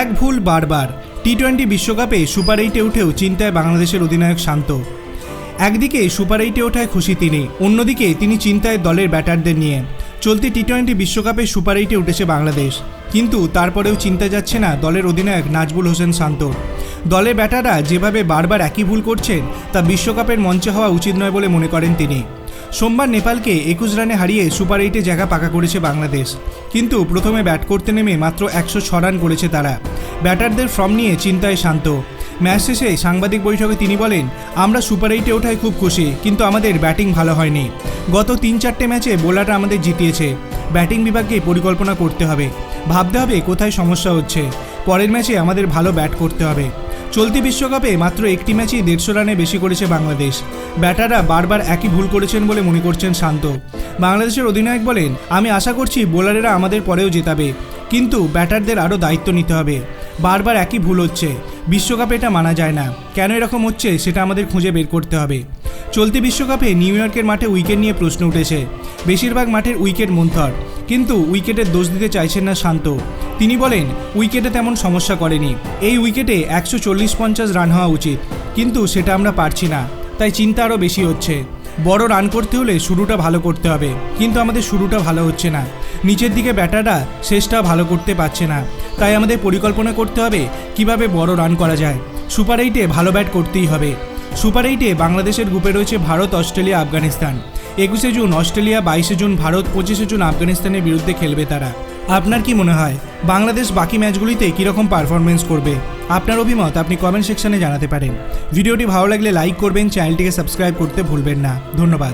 এক ভুল বারবার টি টোয়েন্টি বিশ্বকাপে সুপার এইটে উঠেও চিন্তায় বাংলাদেশের অধিনায়ক শান্ত। একদিকে সুপার এইটে ওঠায় খুশি তিনি, অন্যদিকে তিনি চিন্তায় দলের ব্যাটারদের নিয়ে। চলতি টি টোয়েন্টি বিশ্বকাপে সুপার এইটে উঠেছে বাংলাদেশ, কিন্তু তারপরেও চিন্তা যাচ্ছে না দলের অধিনায়ক নাজবুল হোসেন শান্ত। দলের ব্যাটাররা যেভাবে বারবার একই ভুল করছেন, তা বিশ্বকাপের মঞ্চে হওয়া উচিত নয় বলে মনে করেন তিনি। সোমবার নেপালকে একুশ রানে হারিয়ে সুপার এইটে জায়গা পাকা করেছে বাংলাদেশ। কিন্তু প্রথমে ব্যাট করতে নেমে মাত্র একশো ছ রান করেছে তারা। ব্যাটারদের ফর্ম নিয়ে চিন্তায় শান্ত। ম্যাচ শেষে সাংবাদিক বৈঠকে তিনি বলেন, আমরা সুপার এইটে ওঠায় খুব খুশি, কিন্তু আমাদের ব্যাটিং ভালো হয়নি। গত তিন চারটে ম্যাচে বোলাররা আমাদের জিতিয়েছে। ব্যাটিং বিভাগকে পরিকল্পনা করতে হবে। ভাবতে হবে কোথায় সমস্যা হচ্ছে। পরের ম্যাচে আমাদের ভালো ব্যাট করতে হবে। চলতি বিশ্বকাপে মাত্র একটি ম্যাচেই দেড়শো রানে বেশি করেছে বাংলাদেশ। ব্যাটাররা বারবার একই ভুল করেছেন বলে মনে করছেন শান্ত। বাংলাদেশের অধিনায়ক বলেন, আমি আশা করছি বোলারেরা আমাদের পরেও জেতাবে, কিন্তু ব্যাটারদের আরও দায়িত্ব নিতে হবে। বারবার একই ভুল হচ্ছে, বিশ্বকাপে এটা মানা যায় না। কেন এরকম হচ্ছে সেটা আমাদের খুঁজে বের করতে হবে। চলতি বিশ্বকাপে নিউ ইয়র্কের মাঠে উইকেট নিয়ে প্রশ্ন উঠেছে। বেশিরভাগ মাঠের উইকেট মন্থর কিন্তু উইকেটের দোষ দিতে চাইছেন না শান্ত। তিনি বলেন, উইকেটে তেমন সমস্যা করেনি। এই উইকেটে একশো চল্লিশ পঞ্চাশ রান হওয়া উচিত, কিন্তু সেটা আমরা পারছি না, তাই চিন্তা আরও বেশি হচ্ছে। বড় রান করতে হলে শুরুটা ভালো করতে হবে, কিন্তু আমাদের শুরুটা ভালো হচ্ছে না। নিচের দিকে ব্যাটাররা শেষটা ভালো করতে পারছে না, তাই আমাদের পরিকল্পনা করতে হবে কীভাবে বড় রান করা যায়। সুপার এইটে ভালো ব্যাট করতেই হবে। সুপার এইটে বাংলাদেশের গ্রুপে রয়েছে ভারত, অস্ট্রেলিয়া, আফগানিস্তান। একুশে জুন, অস্ট্রেলিয়া, বাইশে জুন, ভারত, পঁচিশে জুন আফগানিস্তানের বিরুদ্ধে খেলবে তারা। আপনার কি মনে হয়, বাংলাদেশ বাকি ম্যাচগুলিতে কীরকম পারফরমেন্স করবে? আপনার অভিমত আপনি কমেন্ট সেকশনে জানাতে পারেন। ভিডিওটি ভালো লাগলে লাইক করবেন, চ্যানেলটিকে সাবস্ক্রাইব করতে ভুলবেন না। ধন্যবাদ।